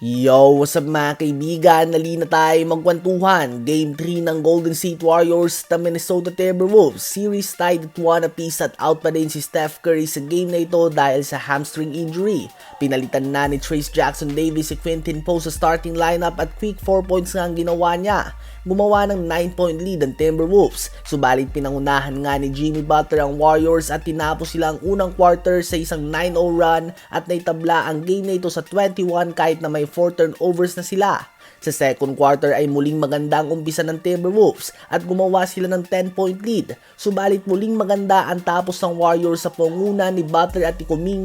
Yo, what's up mga kaibigan? Nali na tayo magkwentuhan. Game 3 ng Golden State Warriors at Minnesota Timberwolves. Series tied at 1 apiece at out pa din si Steph Curry sa game na ito dahil sa hamstring injury. Pinalitan na ni Trace Jackson Davis si Quintin Poe sa starting lineup at quick 4 points nga ang ginawa niya. Gumawa ng 9 point lead ang Timberwolves. Subalit pinangunahan nga ni Jimmy Butler ang Warriors at tinapos sila ang unang quarter sa isang 9-0 run at naitabla ang game na ito sa 21 kahit na may 4 turnovers na sila. Sa second quarter ay muling maganda ang umpisa ng Timberwolves at gumawa sila ng 10 point lead. Subalit muling maganda ang tapos ng Warriors sa panguna ni Butler at ni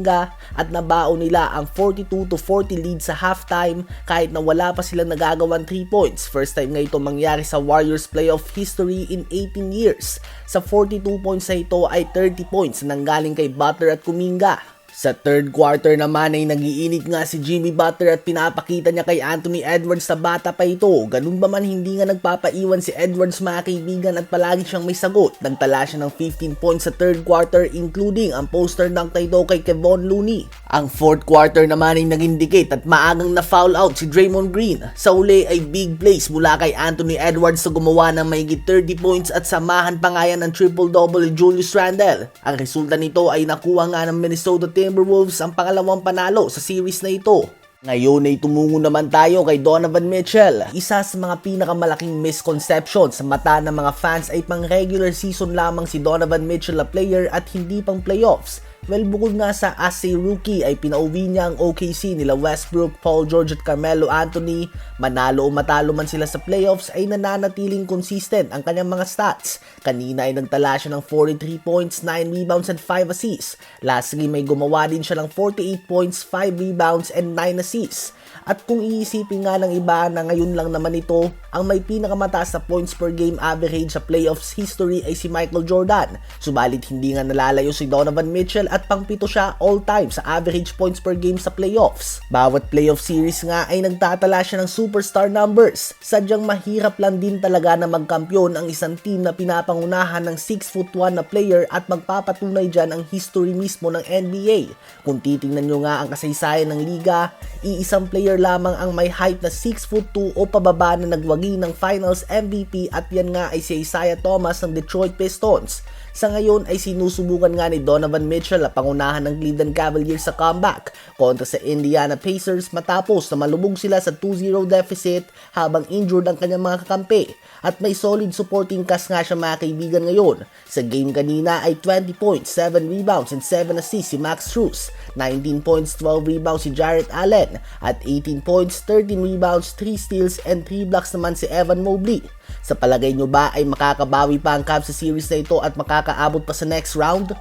at nabao nila ang 42 to 40 lead sa halftime kahit na wala pa silang nagagawan 3 points. First time nga ito mangyari sa Warriors playoff history in 18 years. Sa 42 points na ito ay 30 points na nanggaling kay Butler at Kuminga. Sa third quarter naman ay nagiinit nga si Jimmy Butler at pinapakita niya kay Anthony Edwards na bata pa ito. Ganun ba man hindi nga nagpapaiwan si Edwards mga kaibigan at palagi siyang may sagot. Nagtala siya ng 15 points sa third quarter including ang poster dunk na kay Kevon Looney. Ang fourth quarter naman ay naging dikit at maagang na foul out si Draymond Green. Sa uli ay big plays mula kay Anthony Edwards na gumawa ng mayigit 30 points at samahan pa nga yan ng triple-double ni Julius Randle. Ang resulta nito ay nakuha nga ng Minnesota Timberwolves ang pangalawang panalo sa series na ito. Ngayon ay tumungo naman tayo kay Donovan Mitchell. Isa sa mga pinakamalaking misconception sa mata ng mga fans ay pang regular season lamang si Donovan Mitchell na player at hindi pang playoffs. Well, bukod nga sa as a rookie ay pinauwi niya ang OKC nila Westbrook, Paul George at Carmelo Anthony. Manalo o matalo man sila sa playoffs ay nananatiling consistent ang kanyang mga stats. Kanina ay nagtala siya ng 43 points, 9 rebounds and 5 assists. Last game ay gumawa din siya ng 48 points, 5 rebounds and 9 assists. At kung iisipin nga ng iba na ngayon lang naman ito, ang may pinakamataas na points per game average sa playoffs history ay si Michael Jordan. Subalit hindi nga nalalayo si Donovan Mitchell at pangpito siya all time sa average points per game sa playoffs. Bawat playoff series nga ay nagtatala siya ng superstar numbers. Sadyang mahirap lang din talaga na magkampiyon ang isang team na pinapangunahan ng 6'1 na player at magpapatunay dyan ang history mismo ng NBA. Kung titingnan nyo nga ang kasaysayan ng liga, iisang player lamang ang may height na 6'2 o pababa na nagwagi ng finals MVP at yan nga ay si Isaiah Thomas ng Detroit Pistons. Sa ngayon ay sinusubukan nga ni Donovan Mitchell na pangunahan ng Cleveland Cavaliers sa comeback kontra sa Indiana Pacers matapos na malubog sila sa 2-0 deficit habang injured ang kanyang mga kakampi. At may solid supporting cast nga siya mga kaibigan ngayon. Sa game kanina ay 20 points, 7 rebounds and 7 assists si Max Strus, 19 points, 12 rebounds si Jarrett Allen, at 18 points, 13 rebounds, 3 steals and 3 blocks naman si Evan Mobley. Sa palagay nyo ba ay makakabawi pa ang Cavs sa series na ito at makakaabot pa sa next round?